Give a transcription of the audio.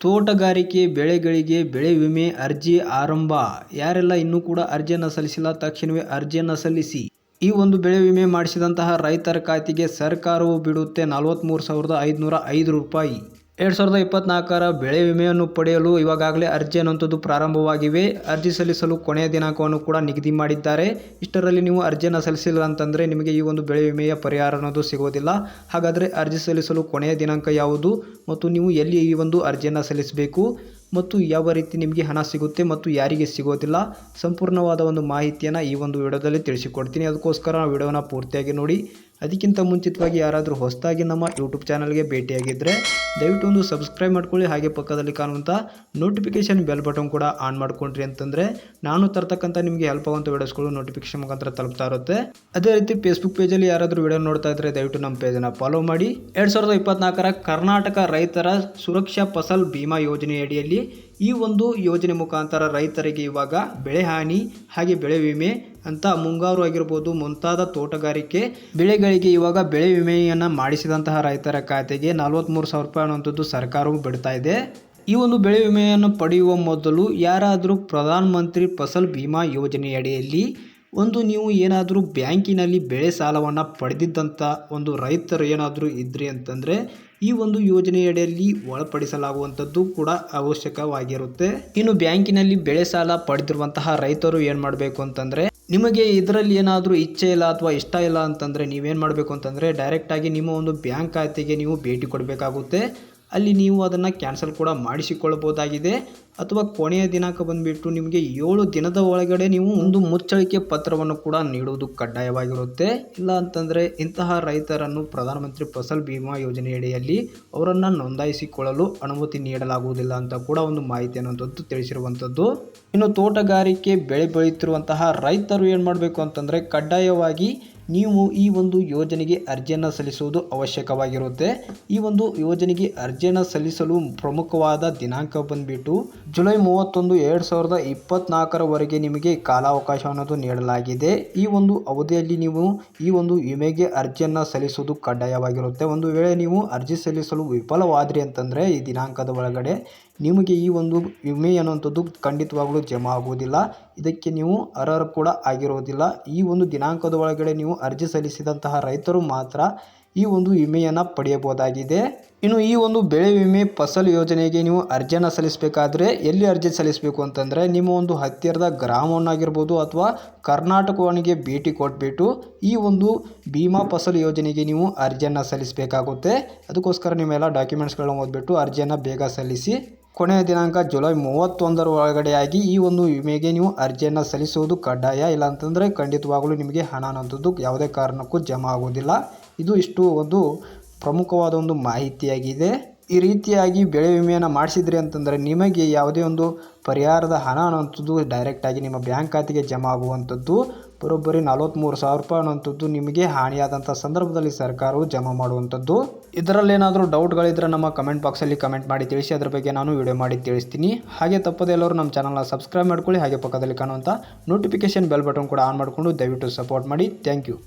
ತೋಟಗಾರಿಕೆ ಬೆಳೆಗಳಿಗೆ ಬೆಳೆ ವಿಮೆ ಅರ್ಜಿ ಆರಂಭ. ಯಾರೆಲ್ಲ ಇನ್ನೂ ಕೂಡ ಅರ್ಜಿಯನ್ನು ಸಲ್ಲಿಸಿಲ್ಲ, ತಕ್ಷಣವೇ ಅರ್ಜಿಯನ್ನು ಸಲ್ಲಿಸಿ. ಈ ಒಂದು ಬೆಳೆ ವಿಮೆ ಮಾಡಿಸಿದಂತಹ ರೈತರ ಖಾತೆಗೆ ಸರ್ಕಾರವು ಬಿಡುತ್ತೆ ನಲವತ್ತ್ಮೂರು ಸಾವಿರದ ಐದುನೂರ ಐದು ರೂಪಾಯಿ. ಎರಡು ಸಾವಿರದ ಇಪ್ಪತ್ನಾಲ್ಕರ ಬೆಳೆ ವಿಮೆಯನ್ನು ಪಡೆಯಲು ಇವಾಗಲೇ ಅರ್ಜಿ ಅನ್ನುವಂಥದ್ದು ಪ್ರಾರಂಭವಾಗಿವೆ. ಅರ್ಜಿ ಸಲ್ಲಿಸಲು ಕೊನೆಯ ದಿನಾಂಕವನ್ನು ಕೂಡ ನಿಗದಿ ಮಾಡಿದ್ದಾರೆ. ಇಷ್ಟರಲ್ಲಿ ನೀವು ಅರ್ಜಿಯನ್ನು ಸಲ್ಲಿಸಿಲ್ಲ ಅಂತಂದರೆ ನಿಮಗೆ ಈ ಒಂದು ಬೆಳೆ ವಿಮೆಯ ಪರಿಹಾರ ಅನ್ನೋದು ಸಿಗೋದಿಲ್ಲ. ಹಾಗಾದರೆ ಅರ್ಜಿ ಸಲ್ಲಿಸಲು ಕೊನೆಯ ದಿನಾಂಕ ಯಾವುದು ಮತ್ತು ನೀವು ಎಲ್ಲಿ ಈ ಒಂದು ಅರ್ಜಿಯನ್ನು ಸಲ್ಲಿಸಬೇಕು ಮತ್ತು ಯಾವ ರೀತಿ ನಿಮಗೆ ಹಣ ಸಿಗುತ್ತೆ ಮತ್ತು ಯಾರಿಗೆ ಸಿಗೋದಿಲ್ಲ ಸಂಪೂರ್ಣವಾದ ಒಂದು ಮಾಹಿತಿಯನ್ನು ಈ ಒಂದು ವಿಡಿಯೋದಲ್ಲಿ ತಿಳಿಸಿಕೊಡ್ತೀನಿ. ಅದಕ್ಕೋಸ್ಕರ ವಿಡಿಯೋನ ಪೂರ್ತಿಯಾಗಿ ನೋಡಿ. ಅದಕ್ಕಿಂತ ಮುಂಚಿತವಾಗಿ ಯಾರಾದರೂ ಹೊಸದಾಗಿ ನಮ್ಮ ಯೂಟ್ಯೂಬ್ ಚಾನಲ್ಗೆ ಭೇಟಿಯಾಗಿದ್ದರೆ ದಯವಿಟ್ಟು ಒಂದು ಸಬ್ಸ್ಕ್ರೈಬ್ ಮಾಡ್ಕೊಳ್ಳಿ. ಹಾಗೆ ಪಕ್ಕದಲ್ಲಿ ಕಾಣುವಂಥ ನೋಟಿಫಿಕೇಷನ್ ಬೆಲ್ ಬಟನ್ ಕೂಡ ಆನ್ ಮಾಡ್ಕೊಂಡ್ರಿ ಅಂತಂದರೆ ನಾನು ತರ್ತಕ್ಕಂಥ ನಿಮಗೆ ಹೆಲ್ಪ್ ಆಗುವಂಥ ವಿಡಿಯೋಸ್ಗಳು ನೋಟಿಫಿಕೇಶನ್ ಮುಖಾಂತರ ತಲುಪ್ತಾ ಇರುತ್ತೆ. ಅದೇ ರೀತಿ ಫೇಸ್ಬುಕ್ ಪೇಜಲ್ಲಿ ಯಾರಾದರೂ ವಿಡಿಯೋ ನೋಡ್ತಾ ಇದ್ದರೆ ದಯವಿಟ್ಟು ನಮ್ಮ ಪೇಜನ್ನು ಫಾಲೋ ಮಾಡಿ. ಎರಡು ಸಾವಿರದ ಇಪ್ಪತ್ನಾಲ್ಕರ ಕರ್ನಾಟಕ ರೈತರ ಸುರಕ್ಷಾ ಫಸಲ್ ಬಿಮಾ ಯೋಜನೆಯಡಿಯಲ್ಲಿ ಈ ಒಂದು ಯೋಜನೆ ಮುಖಾಂತರ ರೈತರಿಗೆ ಇವಾಗ ಬೆಳೆ ಹಾನಿ, ಹಾಗೆ ಬೆಳೆ ವಿಮೆ ಅಂತ ಮುಂಗಾರು ಆಗಿರ್ಬೋದು ಮುಂತಾದ ತೋಟಗಾರಿಕೆ, ಬೆಳೆಗಳಿಗೆ ಇವಾಗ ಬೆಳೆ ವಿಮೆಯನ್ನು ಮಾಡಿಸಿದಂತಹ ರೈತರ ಖಾತೆಗೆ ನಲವತ್ತ್ಮೂರು ಸಾವಿರ ರೂಪಾಯಿ ಅನ್ನುವಂಥದ್ದು ಸರ್ಕಾರವು ಬಿಡ್ತಾ ಇದೆ. ಈ ಒಂದು ಬೆಳೆ ವಿಮೆಯನ್ನು ಪಡೆಯುವ ಮೊದಲು ಯಾರಾದರೂ ಪ್ರಧಾನ ಮಂತ್ರಿ ಫಸಲ್ ಬಿಮಾ ಯೋಜನೆಯಡಿಯಲ್ಲಿ ಒಂದು ನೀವು ಏನಾದರೂ ಬ್ಯಾಂಕಿನಲ್ಲಿ ಬೆಳೆ ಸಾಲವನ್ನು ಪಡೆದಿದ್ದಂಥ ಒಂದು ರೈತರು ಏನಾದರೂ ಇದ್ರಿ ಅಂತಂದರೆ ಈ ಒಂದು ಯೋಜನೆಯಡಿಯಲ್ಲಿ ಒಳಪಡಿಸಲಾಗುವಂಥದ್ದು ಕೂಡ ಅವಶ್ಯಕವಾಗಿರುತ್ತೆ. ಇನ್ನು ಬ್ಯಾಂಕಿನಲ್ಲಿ ಬೆಳೆ ಸಾಲ ಪಡೆದಿರುವಂತಹ ರೈತರು ಏನು ಮಾಡಬೇಕು ಅಂತಂದರೆ ನಿಮಗೆ ಇದರಲ್ಲಿ ಏನಾದರೂ ಇಚ್ಛೆ ಇಲ್ಲ ಅಥವಾ ಇಷ್ಟ ಇಲ್ಲ ಅಂತಂದರೆ ನೀವೇನು ಮಾಡಬೇಕು ಅಂತಂದರೆ ಡೈರೆಕ್ಟಾಗಿ ನಿಮ್ಮ ಒಂದು ಬ್ಯಾಂಕ್ ಖಾತೆಗೆ ನೀವು ಭೇಟಿ ಕೊಡಬೇಕಾಗುತ್ತೆ. ಅಲ್ಲಿ ನೀವು ಅದನ್ನು ಕ್ಯಾನ್ಸಲ್ ಕೂಡ ಮಾಡಿಸಿಕೊಳ್ಳಬಹುದಾಗಿದೆ. ಅಥವಾ ಕೊನೆಯ ದಿನಾಂಕ ಬಂದುಬಿಟ್ಟು ನಿಮಗೆ ಏಳು ದಿನದ ಒಳಗಡೆ ನೀವು ಒಂದು ಮುಚ್ಚಳಿಕೆ ಪತ್ರವನ್ನು ಕೂಡ ನೀಡುವುದು ಕಡ್ಡಾಯವಾಗಿರುತ್ತೆ. ಇಲ್ಲ ಅಂತಂದರೆ ಇಂತಹ ರೈತರನ್ನು ಪ್ರಧಾನಮಂತ್ರಿ ಫಸಲ್ ಬಿಮಾ ಯೋಜನೆಯಡಿಯಲ್ಲಿ ಅವರನ್ನು ನೋಂದಾಯಿಸಿಕೊಳ್ಳಲು ಅನುಮತಿ ನೀಡಲಾಗುವುದಿಲ್ಲ ಅಂತ ಕೂಡ ಒಂದು ಮಾಹಿತಿ ಅನ್ನುವಂಥದ್ದು ತಿಳಿಸಿರುವಂಥದ್ದು. ಇನ್ನು ತೋಟಗಾರಿಕೆ ಬೆಳೆ ಬೆಳೆಯುತ್ತಿರುವಂತಹ ರೈತರು ಏನು ಮಾಡಬೇಕು ಅಂತಂದರೆ ಕಡ್ಡಾಯವಾಗಿ ನೀವು ಈ ಒಂದು ಯೋಜನೆಗೆ ಅರ್ಜಿಯನ್ನು ಸಲ್ಲಿಸುವುದು ಅವಶ್ಯಕವಾಗಿರುತ್ತೆ. ಈ ಒಂದು ಯೋಜನೆಗೆ ಅರ್ಜಿಯನ್ನು ಸಲ್ಲಿಸಲು ಪ್ರಮುಖವಾದ ದಿನಾಂಕ ಬಂದ್ಬಿಟ್ಟು ಜುಲೈ ಮೂವತ್ತೊಂದು ಎರಡು ಸಾವಿರದ ಇಪ್ಪತ್ನಾಲ್ಕರವರೆಗೆ ನಿಮಗೆ ಕಾಲಾವಕಾಶ ಅನ್ನೋದು ನೀಡಲಾಗಿದೆ. ಈ ಒಂದು ಅವಧಿಯಲ್ಲಿ ನೀವು ಈ ಒಂದು ವಿಮೆಗೆ ಅರ್ಜಿಯನ್ನು ಸಲ್ಲಿಸುವುದು ಕಡ್ಡಾಯವಾಗಿರುತ್ತೆ. ಒಂದು ವೇಳೆ ನೀವು ಅರ್ಜಿ ಸಲ್ಲಿಸಲು ವಿಫಲವಾದ್ರಿ ಅಂತಂದರೆ ಈ ದಿನಾಂಕದ ಒಳಗಡೆ ನಿಮಗೆ ಈ ಒಂದು ವಿಮೆ ಅನ್ನುವಂಥದ್ದು ಖಂಡಿತವಾಗಲೂ ಜಮಾ ಆಗುವುದಿಲ್ಲ. ಇದಕ್ಕೆ ನೀವು ಅರ್ಹರು ಕೂಡ ಆಗಿರುವುದಿಲ್ಲ. ಈ ಒಂದು ದಿನಾಂಕದ ಒಳಗಡೆ ನೀವು ಅರ್ಜಿ ಸಲ್ಲಿಸಿದಂತಹ ರೈತರು ಮಾತ್ರ ಈ ಒಂದು ವಿಮೆಯನ್ನು ಪಡೆಯಬಹುದಾಗಿದೆ. ಇನ್ನು ಈ ಒಂದು ಬೆಳೆ ವಿಮೆ ಫಸಲ್ ಯೋಜನೆಗೆ ನೀವು ಅರ್ಜಿಯನ್ನು ಸಲ್ಲಿಸಬೇಕಾದ್ರೆ ಎಲ್ಲಿ ಅರ್ಜಿ ಸಲ್ಲಿಸಬೇಕು ಅಂತಂದರೆ ನಿಮ್ಮ ಒಂದು ಹತ್ತಿರದ ಗ್ರಾಮವನ್ನಾಗಿರ್ಬೋದು ಅಥವಾ ಕರ್ನಾಟಕವನಿಗೆ ಭೇಟಿ ಕೊಟ್ಬಿಟ್ಟು ಈ ಒಂದು ಭೀಮಾ ಫಸಲ್ ಯೋಜನೆಗೆ ನೀವು ಅರ್ಜಿಯನ್ನು ಸಲ್ಲಿಸಬೇಕಾಗುತ್ತೆ. ಅದಕ್ಕೋಸ್ಕರ ನಿಮ್ಮೆಲ್ಲ ಡಾಕ್ಯುಮೆಂಟ್ಸ್ಗಳನ್ನ ಓದ್ಬಿಟ್ಟು ಅರ್ಜಿಯನ್ನು ಬೇಗ ಸಲ್ಲಿಸಿ. ಕೊನೆಯ ದಿನಾಂಕ ಜುಲೈ ಮೂವತ್ತೊಂದರ ಒಳಗಡೆಯಾಗಿ ಈ ಒಂದು ವಿಮೆಗೆ ನೀವು ಅರ್ಜಿಯನ್ನು ಸಲ್ಲಿಸುವುದು ಕಡ್ಡಾಯ. ಇಲ್ಲ ಅಂತಂದರೆ ಖಂಡಿತವಾಗಲೂ ನಿಮಗೆ ಹಣ ಅನ್ನೋಂಥದ್ದು ಯಾವುದೇ ಕಾರಣಕ್ಕೂ ಜಮಾ ಆಗೋದಿಲ್ಲ ಇದು ಇಷ್ಟು ಒಂದು ಪ್ರಮುಖವಾದ ಒಂದು ಮಾಹಿತಿಯಾಗಿದೆ. ಈ ರೀತಿಯಾಗಿ ಬೆಳೆ ವಿಮೆಯನ್ನು ಮಾಡಿಸಿದ್ರಿ ಅಂತಂದರೆ ನಿಮಗೆ ಯಾವುದೇ ಒಂದು ಪರಿಹಾರದ ಹಣ ಅನ್ನುವಂಥದ್ದು ಡೈರೆಕ್ಟಾಗಿ ನಿಮ್ಮ ಬ್ಯಾಂಕ್ ಖಾತೆಗೆ ಜಮಾ ಆಗುವಂಥದ್ದು. ಬರೋಬ್ಬರಿ ನಲವತ್ತ್ಮೂರು ಸಾವಿರ ರೂಪಾಯಿ ಅನ್ನುವಂಥದ್ದು ನಿಮಗೆ ಹಾನಿಯಾದಂಥ ಸಂದರ್ಭದಲ್ಲಿ ಸರ್ಕಾರವು ಜಮಾ ಮಾಡುವಂಥದ್ದು. ಇದರಲ್ಲಿ ಏನಾದರೂ ಡೌಟ್ಗಳಿದ್ದರೆ ನಮ್ಮ ಕಮೆಂಟ್ ಬಾಕ್ಸಲ್ಲಿ ಕಮೆಂಟ್ ಮಾಡಿ ತಿಳಿಸಿ, ಅದರ ಬಗ್ಗೆ ನಾನು ವಿಡಿಯೋ ಮಾಡಿ ತಿಳಿಸ್ತೀನಿ. ಹಾಗೆ ತಪ್ಪದೆ ಎಲ್ಲರೂ ನಮ್ಮ ಚಾನಲ್ನ ಸಬ್ಸ್ಕ್ರೈಬ್ ಮಾಡ್ಕೊಳ್ಳಿ, ಹಾಗೆ ಪಕ್ಕದಲ್ಲಿ ಕಾಣುವಂಥ ನೋಟಿಫಿಕೇಷನ್ ಬೆಲ್ ಬಟನ್ ಕೂಡ ಆನ್ ಮಾಡಿಕೊಂಡು ದಯವಿಟ್ಟು ಸಪೋರ್ಟ್ ಮಾಡಿ. Thank you